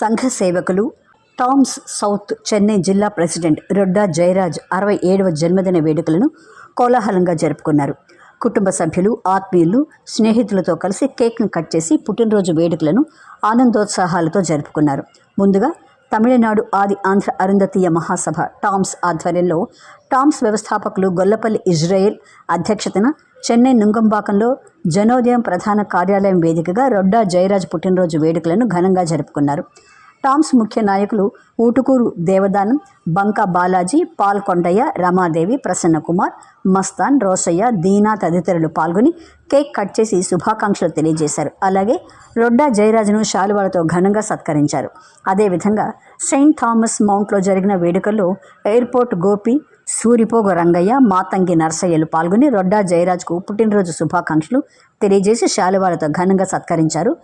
సంఘ సేవకులు Toms south Chennai జిల్లా ప్రెసిడెంట్ రొడ్డా జయరాజ్ అరవై ఏడవ జన్మదిన వేడుకలను కోలాహలంగా జరుపుకున్నారు. కుటుంబ సభ్యులు ఆత్మీయులు స్నేహితులతో కలిసి కేక్ను కట్ చేసి పుట్టినరోజు వేడుకలను ఆనందోత్సాహాలతో జరుపుకున్నారు. ముందుగా తమిళనాడు ఆది ఆంధ్ర అరుంధతీయ మహాసభ టామ్స్ ఆధ్వర్యంలో టామ్స్ వ్యవస్థాపకులు గొల్లపల్లి ఇజ్రాయెల్ అధ్యక్షతన చెన్నై నుంగంబాకంలో జనోదయం ప్రధాన కార్యాలయం వేదికగా రొడ్డా జయరాజ్ పుట్టినరోజు వేడుకలను ఘనంగా జరుపుకున్నారు. టామ్స్ ముఖ్య నాయకులు ఊటుకూరు దేవదానం బంకా బాలాజీ పాల్ కొండయ్య రమాదేవి ప్రసన్నకుమార్ మస్తాన్ రోసయ్య దీనా తదితరులు పాల్గొని కేక్ కట్ చేసి శుభాకాంక్షలు తెలియజేశారు. అలాగే రొడ్డా జయరాజును శాలువాలతో ఘనంగా సత్కరించారు. అదేవిధంగా సెయింట్ థామస్ మౌంట్లో జరిగిన వేడుకల్లో ఎయిర్పోర్ట్ గోపి సూరిపోగు రంగయ్య మాతంగి నర్సయ్యలు పాల్గొని రొడ్డా జయరాజ్కు పుట్టినరోజు శుభాకాంక్షలు తెలియజేసి శాలువాలతో ఘనంగా సత్కరించారు.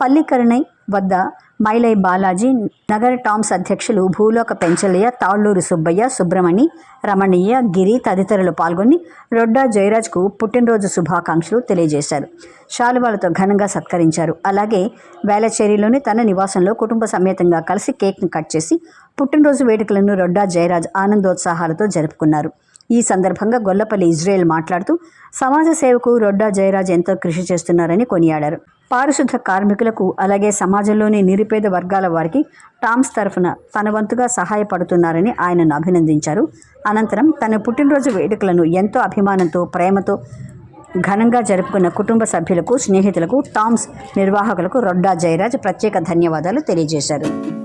పల్లికరణై వద్ద మైలై బాలాజీ నగర టామ్స్ అధ్యక్షులు భూలోక పెంచలయ్య తాళ్ళూరు సుబ్బయ్య సుబ్రమణి రమణీయ గిరి తదితరులు పాల్గొని రొడ్డా జయరాజ్కు పుట్టినరోజు శుభాకాంక్షలు తెలియజేశారు. శాలువాలతో ఘనంగా సత్కరించారు. అలాగే వేలచేరిలోని తన నివాసంలో కుటుంబ సమేతంగా కలిసి కేక్ను కట్ చేసి పుట్టినరోజు వేడుకలను రొడ్డా జయరాజ్ ఆనందోత్సాహాలతో జరుపుకున్నారు. ఈ సందర్భంగా గొల్లపల్లి ఇజ్రాయెల్ మాట్లాడుతూ సమాజ సేవకు రొడ్డా జయరాజ్ ఎంతో కృషి చేస్తున్నారని కొనియాడారు. పారిశుద్ధ కార్మికులకు అలాగే సమాజంలోని నిరుపేద వర్గాల వారికి టామ్స్ తరఫున తన వంతుగా సహాయపడుతున్నారని ఆయనను అభినందించారు. అనంతరం తన పుట్టినరోజు వేడుకలను ఎంతో అభిమానంతో ప్రేమతో ఘనంగా జరుపుకున్న కుటుంబ సభ్యులకు స్నేహితులకు టామ్స్ నిర్వాహకులకు రొడ్డా జయరాజ్ ప్రత్యేక ధన్యవాదాలు తెలియజేశారు.